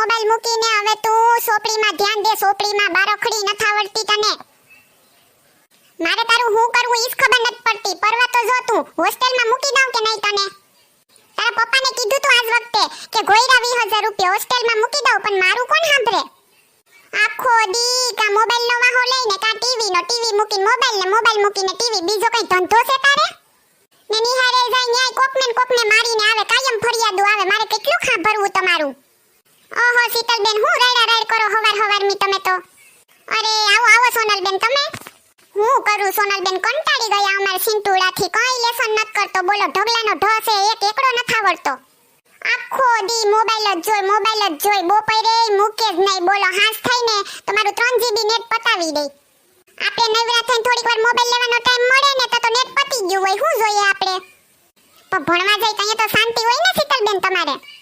Mobile મૂકીને હવે તું સોપડીમાં ધ્યાન દે, સોપડીમાં બારખડી નથી આવડતી તને. મારે તારું હું કરવું ઈસ ખબર નથી પડતી. પરવા તો જો તું, હોસ્ટેલમાં મૂકી દઉં કે નહીં તને? તારા પપ્પાને કીધું તું આજ વખતે કે ગોયરા 20000 રૂપિયા હોસ્ટેલમાં મૂકી દઉં, પણ મારું કોણ સાંભળે? આખો દી કા મોબાઈલ નો વાહો લઈને કા ટીવી નો ટીવી મૂકીને મોબાઈલ ને મોબાઈલ મૂકીને ટીવી બીજો કઈ ધંધો છે તારે? ને નિહારે જાય ન્યાય કોકને કોકને મારીને આવે, કાયમ ફરિયાદો આવે. મારે કેટલું ખા તમારું? ઓહો, શીતલબેન, હું રાયડા રાયડ કરો હવાર હવારની તમે તો. અરે, આવો આવો, સોનલબેન, તમે? હું કરું? સોનલબેન કંટાળી ગયા અમારે સિંટુડાથી કઈ લેસન નત કરતો. બોલો, ઢગલાનો ઢ છે, એક એકડો નથ આવડતો. આખો દી મોબાઈલ જ જોઈ, મોબાઈલ જ જોઈ. બપોરે મૂકે જ નહીં. બોલો, હાંસ થઈને તમારું ત્રણ જીબી નેટ પતાવી દે. આપણે નવરા થઈને થોડીક વાર મોબાઈલ લેવાનો ટાઈમ મળે ને તો નેટ પતી ગયું હોય. શું જોઈએ આપણે? પણ ભણવા જાય તો અહીંયા તો શાંતિ હોય ને, શીતલબેન, તમારે?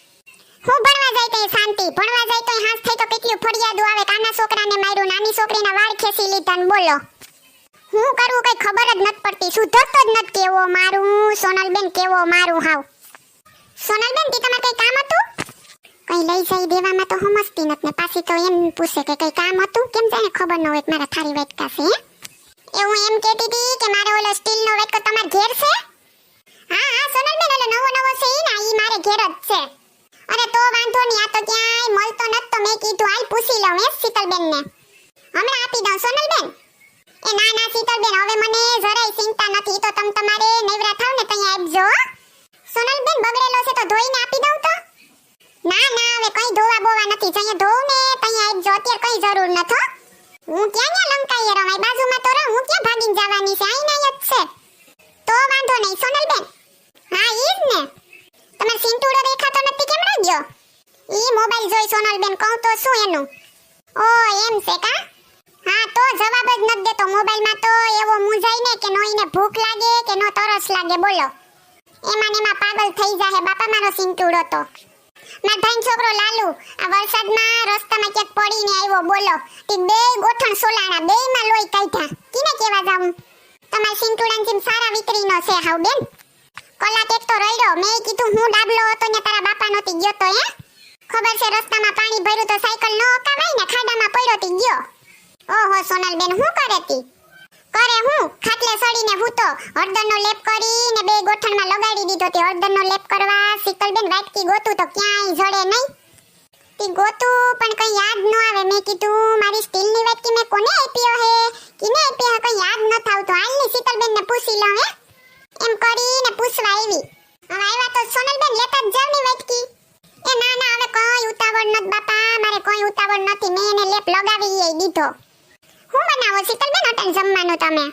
હું ભણવા જાય તો શાંતિ, ભણવા જાય તો હાથ થઈ તો કેટલું ફરિયાદો આવે કાના છોકરાને માર્યું નાની છોકરીના વાળ ખેંચી લીધા બોલો. હું કરવું કઈ ખબર જ નથી પડતી, સુધરતો જ નથી કેવો મારું સોનલબેન કેવો મારું હાવ. સોનલબેન, તી તમારે કઈ કામ હતું? કઈ લઈ જઈ દેવામાં તો સમજતી નથી ને પાછી તો એમ પૂછે કે કઈ કામ હતું? કેમ જાણે ખબર ન હોય મારા થારી વેટકા છે એ હું એમ કહેતી હતી કે મારો ઓલો સ્ટીલનો વેટકો તમારે ઘેર છે? આ તો ક્યાંય મળતો નથી તો મેં કીધું, હાલ પૂછી લઉં હે શીતલબેન ને હમણાં આપી દઉં, સોનલબેન? એ ના ના, શીતલબેન, હવે મને જરાય ચિંતા નથી. તો તમ તમારે નવરા થાવ ને ત્યાં આપજો સોનલબેન, બગડેલો છે તો ધોઈને આપી દઉં તો. ના ના, હવે કઈ ધોવા બોવા નથી. જઈએ ધોવ ને ત્યાં આપજો, અત્યારે કઈ જરૂર નથી હું ક્યાં ક્યાં લંકાઈએ રમાય? બાજુમાં તો રહું, હું ક્યાં ભાગીને જવાની છે? આઈ નાય જ છે તો વાંધો નહીં સોનલબેન હા ઈ જ ને તમારે સિંટુડો દેખાતો નથી કેમ રહ્યો ઈ મોબાઈલ જોઈ સોનલબેન કહું તો શું એનું? ઓ, એમ છે કા? હા, તો જવાબ જ નથી દેતો મોબાઈલમાં તો એવો મૂંઝાય ને કે નોઈને ભૂખ લાગે કે નો તરસ લાગે, બોલો. એમાં ને એમાં પાગલ થઈ જાહે, બાપા મારો સિંટુડો તો. મારા ભાઈ છોકરો લાલુ, આ વરસાદમાં રસ્તામાં ક્યાંક પડીને આવ્યો, બોલો. કે બે ગોઠણ સોલાણા, બેયમાં લોહી કાઢ્યા. કિને કેવા જાઉં? તમારા સિંટુડાની જેમ સારા વિતરીનો છે હાવ બેન. કલાક એક તો રડ્યો, મેં કીધું હું ડાબલો હતો ને તારા બાપા નહોતી ગયો તો, હે? ખબર છે, રસ્તામાં પાણી ભર્યું તો સાયકલ ન અકાવાય ને ખાડામાં પડ્યો તી ગયો. ઓહો, સોનલબેન, હું કરે તી? કરે હું? ખાટલે સડીને હૂતો હળદરનો લેપ કરીને બે ગોઠણમાં લગાડી દીધો તે હળદરનો લેપ કરવા શીતલબેન વાટકી ગોતું તો ક્યાંય જડે નહીં. તી ગોતું, પણ કઈ યાદ ન આવે. મેં કીધું, મારી સ્ટીલની વાટકી મેં કોને આપ્યો હે? કિને આપ્યો હે? કઈ યાદ ન થાવતું. હાલની શીતલબેનને પૂછી લઉં, હે? એમ કરીને પૂછવા આવી. હવે આવ્યા તો સોનલબેન લેતા જ જાવની વાટકી. કોઈ ઉતાવળ નત બાપા. મારે કોઈ ઉતાવળ નથી. મેં એને લેપ લગાવી ય દીધો. હું બનાવો? શીતલબેન અટન જમવાનું તમે.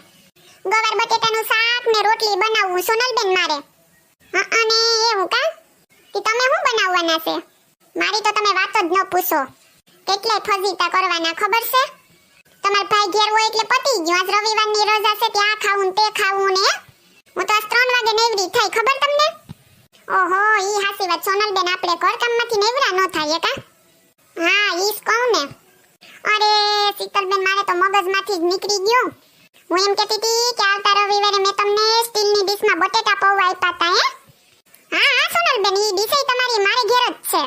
ગવાર બટેટાનું શાક ને રોટલી બનાવવું સોનલબેન મારે. હા, અને એવું કા? કે તમે શું બનાવવાના છે? મારી તો તમે વાત જ ન પૂછો. કેટલે ફજીતા કરવાના, ખબર છે? તમાર ભાઈ ઘેર હોય એટલે પતી ગયું. આજ રવિવારની રજા છે, ત્યાં ખાવું તે ખાવું ને. હું તો આજ ત્રણ વાગે નેવડી થાય ખબર તમને? ઓહો, ઈ હાસી વાત. સોનલબેન આપણે ઘર કામમાંથી નેવરા ન થાય કા હા ઈસ કહું ને. અરે, શીતલબેન, મારે તો મગજમાંથી જ નીકળી ગયું. હું એમ કહેતી હતી કે આવતા રવિવારે મેં તમને સ્ટીલની ડીશમાં બટેટા પૌવા આપ્યા હતા હે? હા હા, સોનલબેન, ઈ ડીશ તમારી મારે ઘેર જ છે.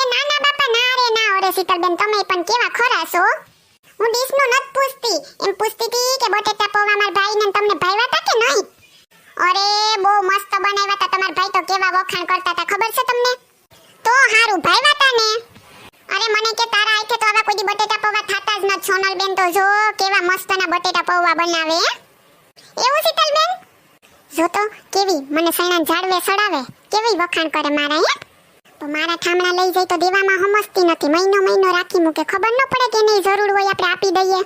એ ના ના બાપા ના રે, ના અરે શીતલબેન, તમે પણ કેવા ખરા છો હું ડીશનું નત પૂછતી. એમ પૂછતી હતી કે બટેટા પૌવા મારા ભાઈને તમને ભાઈવા હતા કે નહીં? અરે, બહુ મસ્ત બનાવ્યા હતા તમારા ભાઈ તો કેવા વખાણ કરતા હતા ખબર છે તમને? તો હારું ભાઈ વાતા ને. અરે, મને કે તારા આઈથે તો આવા કોઈ બટેટા પૌવા થાતા જ નથી. સોનલબેન તો જો, કેવા મસ્તના બટેટા પૌવા બનાવે એવું એવું શીતલબેન? જો તો, કેવી? મને સૈણા ઝાડવે સડાવે. કેવી વખાણ કરે મારા, હે? તો મારા ઠામણા લઈ જાય તો દેવામાં હમસતી નથી. મહિનો મહિનો રાખી મૂકે. ખબર ન પડે કે નહીં જરૂર હોય, આપણે આપી દઈએ.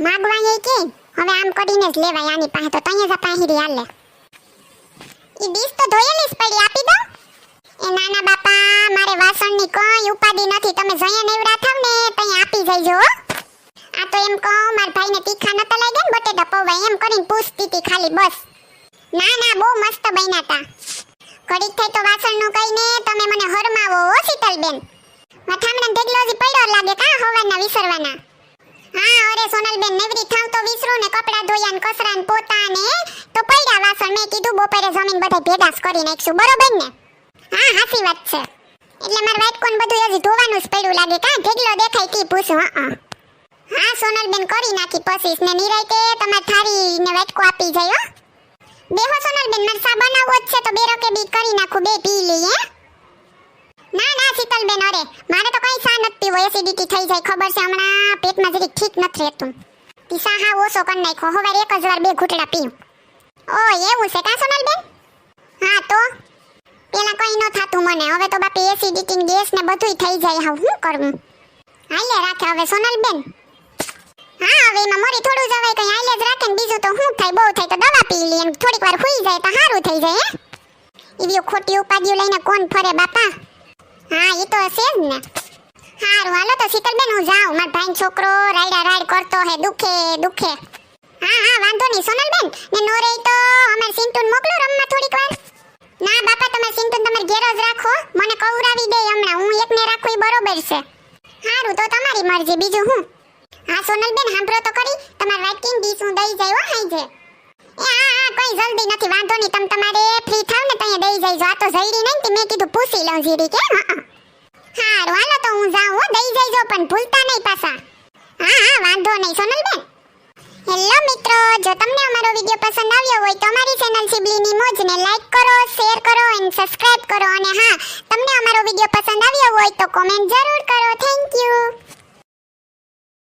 માગવા એ કે, હવે આમ કરીને જ લેવાય આની પાસે. તો તઈએ જ હાલે. ઈ ડીશ તો ધોયેલી જ પડી આપી દો. એ નાના બાપા, મારે વાસણની કોઈ ઉપાદી નથી. તમે જઈએ નેવડા થાવ ને તઈ આપી જઈજો આ તો એમ કહો, માર ભાઈને તીખા નતા લાગ્યા ને, બટેટા પૌવા, એમ કરીને પૂછતી હતી ખાલી, બસ. ના ના, બહુ મસ્ત બન્યા તા. ઘડીક થઈ તો વાસણનું કહીને તમે મને હરમાવો ઓ શીતલબેન. મથામણા ઢેગલો હજી પડ્યો લાગે, કા હવારના વિસરવાના? હા, અરે સોનલબેન, નેવરી થાવ તો વિસરું ને કપડા ધોયા ને કસરા તો પડ્યા વાસણ, મેં કીધું બપોરે જમીન બધા ભેગા કરી નાખશું, બરોબર ને? હા, હાસી વાત છે. એટલે માર કોન બધું હજી ધોવાનું જ પડ્યું લાગે, કા ઢેગલો દેખાય તી પૂછું, હા હા. સોનલબેન કરી નાખી પસીસ ને નિરાયતે તમાર થારી ને વાટકો આપી જાય, હો. બેહો સોનલબેન, મારે સા બનાવવો જ છે, તો બે રોકે બી કરી નાખું, બે પી લઈએ. ના ના, શીતલબેન, અરે, મારે તો કઈ સા નથી હોય એસિડિટી થઈ જાય, ખબર છે? હમણાં પેટમાં જરી ઠીક નથી રહેતું. પીસા હા ઓછો કરી નાખો હવે એક જ વાર બે ઘૂંટડા પીઉં. ઓ, એવું છે કા, સોનલબેન? હા, તો? પેલા કઈ ન થાતું મને. હવે તો બાપી એસિડિટી ગેસ ને બધુંય થઈ જાય. હા શું કરવું હાલે રાખે હવે, સોનલબેન? હા, હવે એમાં મરી થોડું જવાય, કઈ હાલે જ રાખે બીજું તો શું થાય, બહુ થાય, તો દવા પી લઈએ થોડીક વાર હુઈ જાય, તો સારું થઈ જાય, હે? એવી ખોટી ઉપાધિઓ લઈને કોણ ફરે, બાપા? હા એ તો હશે જ ને. હારું, હાલો તો શીતલબેન, હું જાઉં. મારા ભાઈ છોકરો રાયડા રાડ કરતો હે, દુખે દુખે. હા હા, વાંધો નહીં. સોનલબેન, ને નો રહી તો અમાર સિંટુન મોકલો રમવા થોડીક વાર. ના, બાપા તમે સિંટુન તમાર ઘેર જ રાખો. મને કવરાવી દે હમણાં. હું એકને રાખું એ બરોબર છે. હારું, તો તમારી મરજી. બીજું હું? હા, સોનલબેન, સાંભળો તો કરી તમાર વાટકીન ડીશ હું દઈ જાય હો હાઈજે એ હા હા કોઈ જલ્દી નથી. વાંધો નહીં. તમ તમારે ફ્રી થાવ ને દઈ જઈજો આ તો જઈડી નહીં તે મેં કીધું પૂછી લઉં જીરી કે, હા હારું, હાલો તો હું જાઉં હો, દઈ જઈજો, પણ ભૂલતા નહીં પાછા. હા હા, વાંધો નહીં, સોનલબેન. હેલો મિત્રો, જો તમને અમારો વિડિયો પસંદ આવ્યો હોય તો અમારી ચેનલ સિબલીની મોજને લાઈક કરો, શેર કરો અને સબસ્ક્રાઇબ કરો. અને હા, તમને અમારો વિડિયો પસંદ આવ્યો હોય તો કોમેન્ટ જરૂર કરો. Thank you.